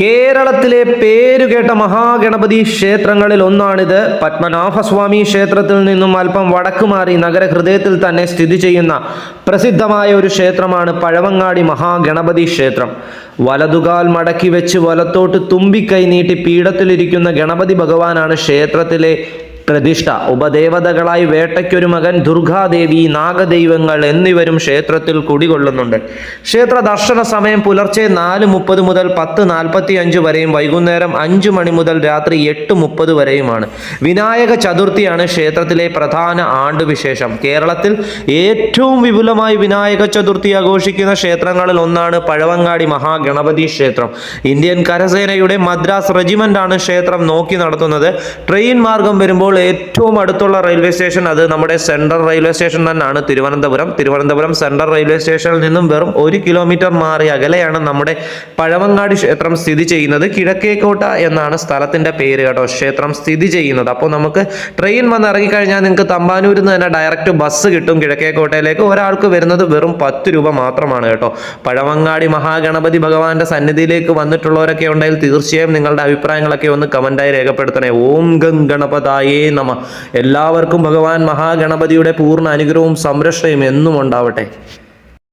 കേരളത്തിലെ പേരുകേട്ട മഹാഗണപതി ക്ഷേത്രങ്ങളിൽ ഒന്നാണിത്. പത്മനാഭസ്വാമി ക്ഷേത്രത്തിൽ നിന്നും അല്പം വടക്ക് മാറി നഗരഹൃദയത്തിൽ തന്നെ സ്ഥിതി ചെയ്യുന്ന പ്രസിദ്ധമായ ഒരു ക്ഷേത്രമാണ് പഴവങ്ങാടി മഹാഗണപതി ക്ഷേത്രം. വലതുകാൽ മടക്കി വെച്ച് വലത്തോട്ട് തുമ്പിക്കൈ നീട്ടി പീഠത്തിലിരിക്കുന്ന ഗണപതി ഭഗവാനാണ് ക്ഷേത്രത്തിലെ പ്രതിഷ്ഠ. ഉപദേവതകളായി വേട്ടയ്ക്കൊരു മകൻ ദുർഗാദേവി നാഗദൈവങ്ങൾ എന്നിവരും ക്ഷേത്രത്തിൽ കുടികൊള്ളുന്നുണ്ട്. ക്ഷേത്ര ദർശന സമയം പുലർച്ചെ നാല് മുപ്പത് മുതൽ പത്ത് നാൽപ്പത്തി അഞ്ച് വരെയും വൈകുന്നേരം അഞ്ച് മണി മുതൽ രാത്രി എട്ട് മുപ്പത് വരെയുമാണ്. വിനായക ചതുർത്ഥിയാണ് ക്ഷേത്രത്തിലെ പ്രധാന ആണ്ടുവിശേഷം. കേരളത്തിൽ ഏറ്റവും വിപുലമായി വിനായക ചതുർത്ഥി ആഘോഷിക്കുന്ന ക്ഷേത്രങ്ങളിൽ ഒന്നാണ് പഴവങ്ങാടി മഹാഗണപതി ക്ഷേത്രം. ഇന്ത്യൻ കരസേനയുടെ മദ്രാസ് റെജിമെന്റ് ആണ് ക്ഷേത്രം നോക്കി നടത്തുന്നത്. ട്രെയിൻ മാർഗം വരുമ്പോൾ ഏറ്റവും അടുത്തുള്ള റെയിൽവേ സ്റ്റേഷൻ അത് നമ്മുടെ സെൻട്രൽ റെയിൽവേ സ്റ്റേഷൻ തന്നെയാണ് തിരുവനന്തപുരം. തിരുവനന്തപുരം സെൻട്രൽ റെയിൽവേ സ്റ്റേഷനിൽ നിന്നും വെറും ഒരു കിലോമീറ്റർ മാറി അകലെയാണ് നമ്മുടെ പഴവങ്ങാടി ക്ഷേത്രം സ്ഥിതി ചെയ്യുന്നത്. കിഴക്കേക്കോട്ട എന്നാണ് സ്ഥലത്തിന്റെ പേര് കേട്ടോ ക്ഷേത്രം സ്ഥിതി ചെയ്യുന്നത്. അപ്പോൾ നമുക്ക് ട്രെയിൻ വന്ന് ഇറങ്ങിക്കഴിഞ്ഞാൽ നിങ്ങൾക്ക് തമ്പാനൂരിൽ നിന്ന് തന്നെ ഡയറക്റ്റ് ബസ് കിട്ടും കിഴക്കേക്കോട്ടയിലേക്ക്. ഒരാൾക്ക് വരുന്നത് വെറും പത്ത് രൂപ മാത്രമാണ് കേട്ടോ. പഴവങ്ങാടി മഹാഗണപതി ഭഗവാന്റെ സന്നിധിയിലേക്ക് വന്നിട്ടുള്ളവരൊക്കെ ഉണ്ടെങ്കിൽ തീർച്ചയായും നിങ്ങളുടെ അഭിപ്രായങ്ങളൊക്കെ ഒന്ന് കമന്റായി രേഖപ്പെടുത്തണേ. ഓം ഗം ഗണപതായേ നമ. എല്ലാവർക്കും ഭഗവാൻ മഹാഗണപതിയുടെ പൂർണ അനുഗ്രഹവും സംരക്ഷണയും എന്നും ഉണ്ടാവട്ടെ.